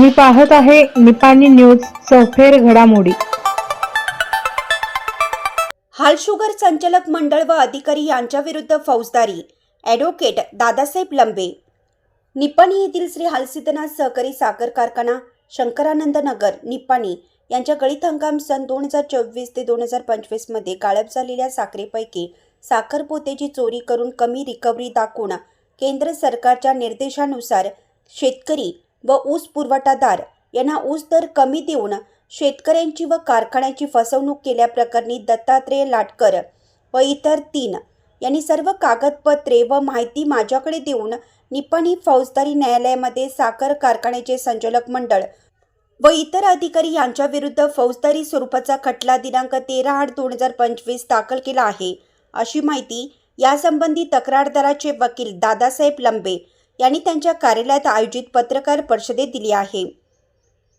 तुम्ही पाहत आहे निपाणी न्यूज चौफेर घडामोडी. हाल शुगर संचालक मंडळ व अधिकारी यांच्याविरुद्ध फौजदारी ॲडव्होकेट दादासाहेब लंबे. निपाणी येथील श्री हालसिद्धनाथ सहकारी साखर कारखाना शंकरानंद नगर निपाणी यांच्या गळीत हंगाम सन दोन हजार चोवीस ते दोन हजार पंचवीसमध्ये गाळप झालेल्या साखरेपैकी साखर पोतेची चोरी करून कमी रिकव्हरी दाखवून केंद्र सरकारच्या निर्देशानुसार शेतकरी व ऊस पुरवठादार यांना ऊस दर कमी देऊन शेतकऱ्यांची व कारखान्याची फसवणूक केल्याप्रकरणी दत्तात्रेय लाटकर व इतर तीन यांनी सर्व कागदपत्रे व माहिती माझ्याकडे देऊन निपाणी फौजदारी न्यायालयामध्ये साखर कारखान्याचे संचालक मंडळ व इतर अधिकारी यांच्याविरुद्ध फौजदारी स्वरूपाचा खटला दिनांक तेरा आठ दोन हजार पंचवीस दाखल केला आहे. अशी माहिती यासंबंधी तक्रारदाराचे वकील दादासाहेब लंबे यांनी त्यांच्या कार्यालयात आयोजित पत्रकार परिषदेत दिली आहे.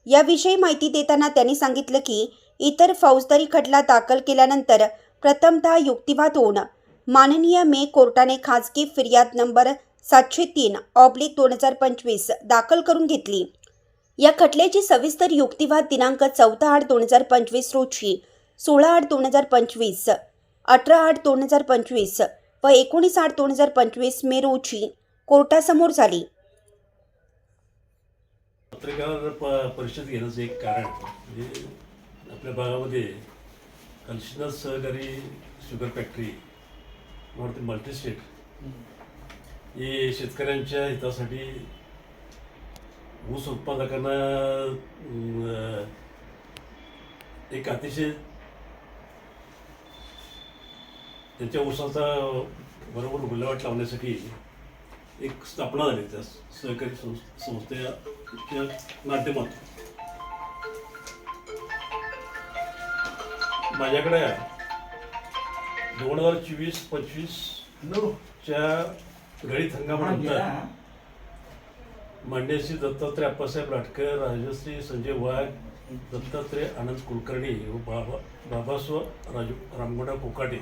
याविषयी माहिती देताना त्यांनी सांगितलं की इतर फौजदारी खटला दाखल केल्यानंतर प्रथमतः युक्तिवाद होऊन माननीय मे कोर्टाने खाजगी फिर्याद नंबर सातशे तीन ऑब्लिक दोन हजार पंचवीस दाखल करून घेतली. या खटल्याची सविस्तर युक्तिवाद दिनांक चौदा आठ दोन हजार पंचवीस रोजी सोळा आठ दोन हजार पंचवीस अठरा आठ दोन हजार पंचवीस व एकोणीस आठ दोन हजार पंचवीस मे रोजी कोर्टासमोर झाली. पत्रकार परिषद घेण्याचं एक कारण म्हणजे आपल्या भागामध्ये कल्शिनाथ सहकारी शुगर फॅक्टरी मल्टी मल्टीस्टेट हे शेतकऱ्यांच्या हितासाठी ऊस उत्पादकांना एक अतिशय त्यांच्या ऊसाचा बरोबर विल्हेवाट लावण्यासाठी एक स्थापना झाली त्या सहकारी संस- संस्थेच्या माध्यमातून. माझ्याकडे दोन हजार चोवीस पंचवीस च्या गळीत हंगामानंतर मांड्याशी दत्तात्रय अप्पासाहेब लाटकर राजश्री संजय वाघ दत्तात्रय आनंद कुलकर्णी व बाबा बाबास्व राजू रामगोडा कोकाटे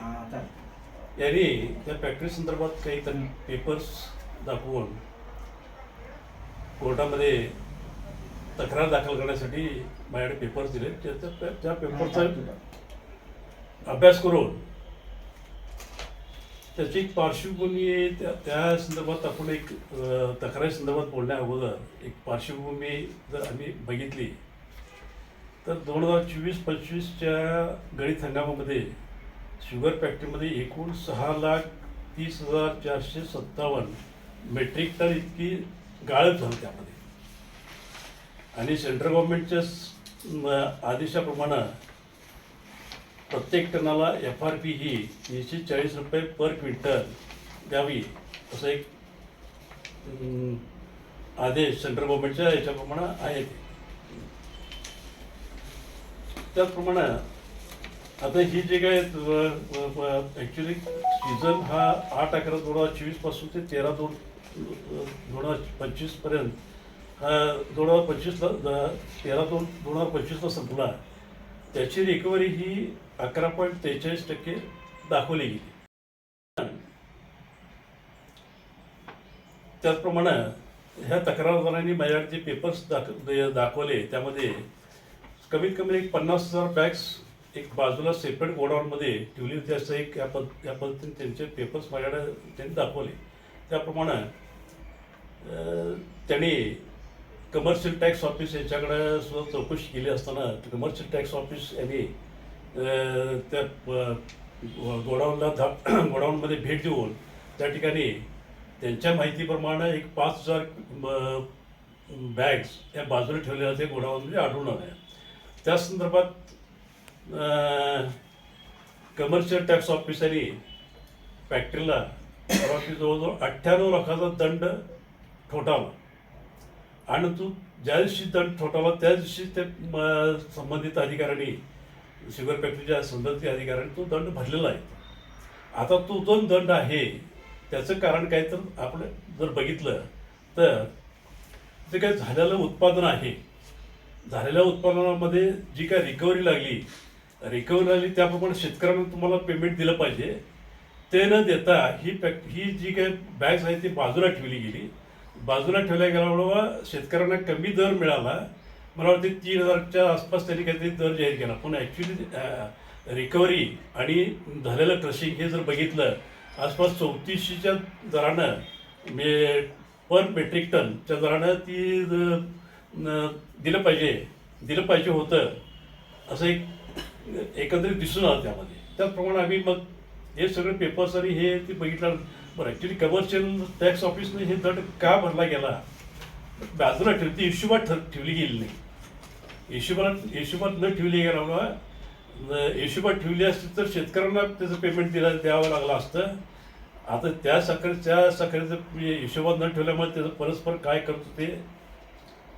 यांनी त्या फॅक्टरी संदर्भात काही पेपर्स दाखवून कोर्टामध्ये तक्रार दाखल करण्यासाठी माझ्याकडे पेपर्स दिले त्या- त्या पेपरचा अभ्यास करून त्याची एक पार्श्वभूमी त्या त्या संदर्भात आपण एक तक्रारी संदर्भात बोलण्या अगोदर एक पार्श्वभूमी जर आम्ही बघितली तर दोन हजार चोवीस पंचवीसच्या गणित हंगामामध्ये शुगर फॅक्टरीमध्ये एकूण सहा लाख तीस हजार चारशे सत्तावन्न मेट्रिक टन इतकी गाळप झाली त्यामध्ये. आणि सेंट्रल गव्हर्नमेंटच्या आदेशाप्रमाणे प्रत्येक टनाला एफ आर पी ही तीनशे चाळीस रुपये पर क्विंटल द्यावी असं एक आदेश सेंट्रल गव्हर्नमेंटच्या याच्याप्रमाणे आहे त्याचप्रमाणे आता ही जे काय ॲक्च्युली सीझन हा आठ अकरा दोन हजार चोवीसपासून ते तेरा दोन दोन हजार पंचवीसपर्यंत हा दोन हजार पंचवीसला तेरा दोन दोन हजार पंचवीसला संपला. त्याची रिकव्हरी ही अकरा पॉईंट त्रेचाळीस टक्के दाखवली गेली. त्याचप्रमाणे ह्या तक्रारदारांनी माझ्याकडे जे पेपर्स दाख दाखवले त्यामध्ये कमीत कमी एक पन्नास हजार बॅग्स एक बाजूला सेपरेट गोडाऊनमध्ये ट्युलिप जास्त एक या पद या पद्धतीने त्यांचे पेपर्स माझ्याकडे त्यांनी दाखवले. त्याप्रमाणे त्याने त्यांनी कमर्शियल टॅक्स ऑफिस यांच्याकडे सुद्धा चौकशी केली असताना कमर्शियल टॅक्स ऑफिस यांनी त्या गोडाऊनला धा गोडाऊनमध्ये भेट देऊन त्या ठिकाणी त्यांच्या माहितीप्रमाणे एक पाच हजार बॅग्स या बाजूला ठेवलेल्या ते गोडाऊनमध्ये म्हणजे आढळून आल्या. त्या संदर्भात कमर्शियल टॅक्स ऑफिसरी फॅक्टरीला परवानगी जवळजवळ अठ्ठ्याण्णव लाखाचा दंड ठोठावला. आणि तो ज्या दिवशी दंड ठोठावला त्या दिवशी ते संबंधित अधिकाऱ्यांनी शुगर फॅक्टरीच्या संबंधित अधिकाऱ्यांनी तो दंड भरलेला आहे. आता तो जो दंड आहे त्याचं कारण काय तर आपण जर बघितलं तर जे काही झालेलं उत्पादन आहे. झालेल्या उत्पादनामध्ये जी काय रिकव्हरी लागली रिकव्हरी आली त्याप्रमाणे शेतकऱ्यांना तुम्हाला पेमेंट दिलं पाहिजे. ते न देता ही पॅक ही जी काही बॅग्स आहे ती बाजूला ठेवली गेली. बाजूला ठेवल्या गेल्यामुळं शेतकऱ्यांना कमी दर मिळाला. मला वाटते तीन हजारच्या आसपास त्यांनी काहीतरी दर जाहीर केला. पण ॲक्च्युली रिकव्हरी आणि झालेलं क्रशिंग हे जर बघितलं आसपास चौतीसशेच्या दरानं मे पर मेट्रिक टनच्या दरानं ती दिलं पाहिजे दिलं पाहिजे होतं. असं एक एकंदरीत दिसून आलं त्यामध्ये. त्याचप्रमाणे आम्ही मग हे सगळे पेपर्स आणि हे ते बघितलं. बरं ॲक्च्युली कमर्शियल टॅक्स ऑफिसने हे दट का भरला गेला? बाजूला ठेवती हिशोबात ठर ठेवली गेली नाही. हिशोबात हिशोबात न ठेवली गेल्यामुळं हिशोबात ठेवली असती तर शेतकऱ्यांना त्याचं पेमेंट दिला द्यावं लागलं असतं. आता त्या साखर त्या साखरेचं म्हणजे हिशोबात न ठेवल्यामुळे त्याचं परस्पर काय करतो ते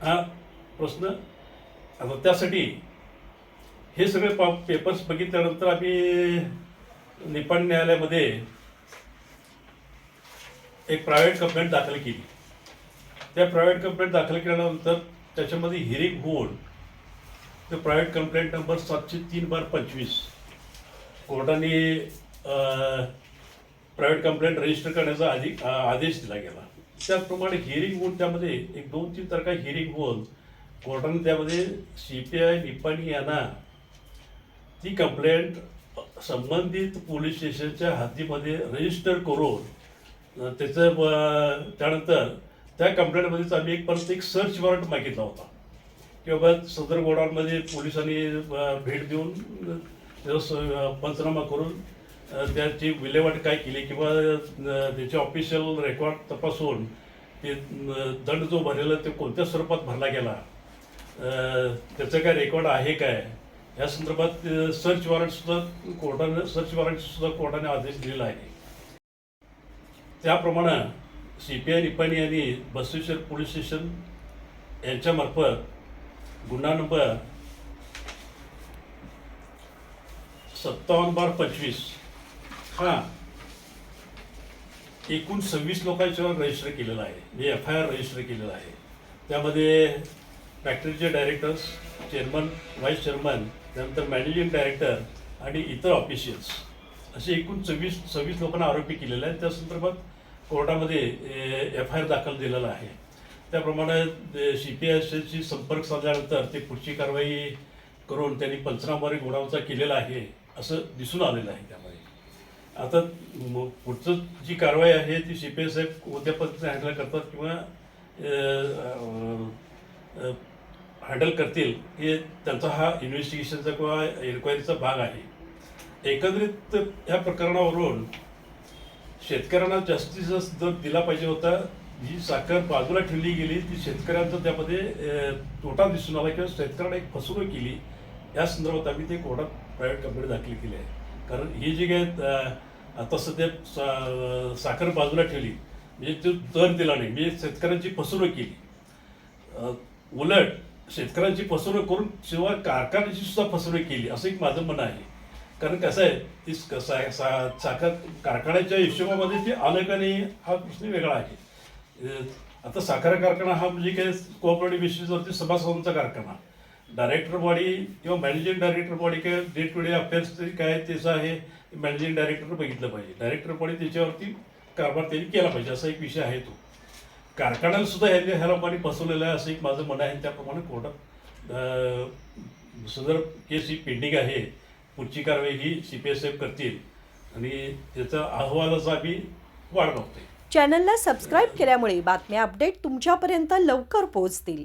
हा प्रश्न. आता त्यासाठी हे सगळे पॉ पेपर्स बघितल्यानंतर आम्ही निपाण न्यायालयामध्ये एक प्रायव्हेट कंप्लेंट दाखल केली. त्या प्रायव्हेट कंप्लेंट दाखल केल्यानंतर त्याच्यामध्ये हिरिंग होऊन ते प्रायव्हेट कंप्लेंट नंबर सातशे तीन बार पंचवीस. कोर्टाने प्रायव्हेट कंप्लेंट रजिस्टर करण्याचा आधी आदेश दिला गेला. त्याचप्रमाणे हिअरिंग होऊन त्यामध्ये एक दोन तीन तारखा हिअरिंग होऊन कोर्टाने त्यामध्ये सी पी आय निपाणी यांना ती कंप्लेंट संबंधित पोलीस स्टेशनच्या हद्दीमध्ये रजिस्टर करून त्याचं त्यानंतर त्या कंप्लेंटमध्येच आम्ही एक परत एक सर्च वॉरंट मागितला होता. की बाबा सदर गोडाऊनमध्ये पोलिसांनी भेट देऊन त्याचा स- पंचनामा करून त्याची विल्हेवाट काय केली किंवा त्याचे ऑफिशियल रेकॉर्ड तपासून ते दंड जो भरलेला ते कोणत्या स्वरूपात भरला गेला? त्याचं काय रेकॉर्ड आहे काय? या संदर्भात सर्च वॉरंट सुद्धा कोर्टाने सर्च वॉरंट सुद्धा कोर्टाने आदेश दिलेला आहे. त्याप्रमाणे सी पी आय निपाणी यांनी बसवेश्वर पोलीस स्टेशन यांच्यामार्फत गुन्हा नंबर सत्तावन्न बार पंचवीस हा एकूण सव्वीस लोकांच्यावर रजिस्टर केलेला आहे. म्हणजे एफ आय आर रजिस्टर केलेला आहे. त्यामध्ये फॅक्टरीचे डायरेक्टर्स चेअरमन व्हाईस चेअरमन त्यानंतर मॅनेजिंग डायरेक्टर आणि इतर ऑफिशियल्स असे एकूण सव्वीस सव्वीस लोकांना आरोपी केलेले आहेत. त्या संदर्भात कोर्टामध्ये एफ आय आर दाखल दिलेला आहे. त्याप्रमाणे सी पी आयशी संपर्क साधल्यानंतर ते पुढची कारवाई करून त्यांनी पंचनामारे गुणावचा केलेला आहे असं दिसून आलेलं आहे त्यामध्ये. आता पुढचं जी कारवाई आहे ती सी पी एस साहेब कोणत्या पद्धतीने हँडल करतात किंवा हँडल करतील हे त्यांचा हा इन्व्हेस्टिगेशनचा किंवा इन्क्वायरीचा भाग आहे. एकंदरीत ह्या प्रकरणावरून शेतकऱ्यांना जास्तीत जास्त दर दिला पाहिजे होता जी साखर बाजूला ठेवली गेली ती शेतकऱ्यांचा त्यामध्ये तोटा दिसून आला किंवा शेतकऱ्यांना एक फसवणूक केली या संदर्भात आम्ही ते कोर्टात प्रायव्हेट कंपनी दाखल केली आहे. कारण ही जी काय आता सध्या सा- साखर बाजूला ठेवली म्हणजे तो दर दिला नाही म्हणजे शेतकऱ्यांची फसवणूक केली. उलट शेतकऱ्यांची फसवणूक करून शिवाय कारखान्याची सुद्धा फसवणूक केली असं एक माझं म्हणणं आहे. कारण कसं आहे ती सा- साखर कारखान्याच्या हिशोबामध्ये ते आलं का नाही हा प्रश्न वेगळा आहे. आता साखर कारखाना हा म्हणजे काय कोऑपरेटिव्ह बेसिसवरती सभासदांचा कारखाना. डायरेक्टर बॉडी किंवा मॅनेजिंग डायरेक्टर बॉडी काय डे टू डे अफेअर्स काय त्याचं आहे मॅनेजिंग डायरेक्टर बघितलं पाहिजे. डायरेक्टर बॉडी त्याच्यावरती कारभार त्यांनी केला पाहिजे असा एक विषय आहे तो. कारखान्याला सुद्धा ह्या ह्या लोकांनी फसवलेलं आहे असं एक माझं म्हणणं आहे. त्याप्रमाणे कोर्टात सदर केस ही पेंडिंग आहे. पुढची कारवाई ही सी पी एस एफ करतील. आणि त्याचा अहवालाचा आम्ही वाढ बघतोय चॅनलला सबस्क्राईब केल्यामुळे बातम्या अपडेट तुमच्यापर्यंत लवकर पोहोचतील.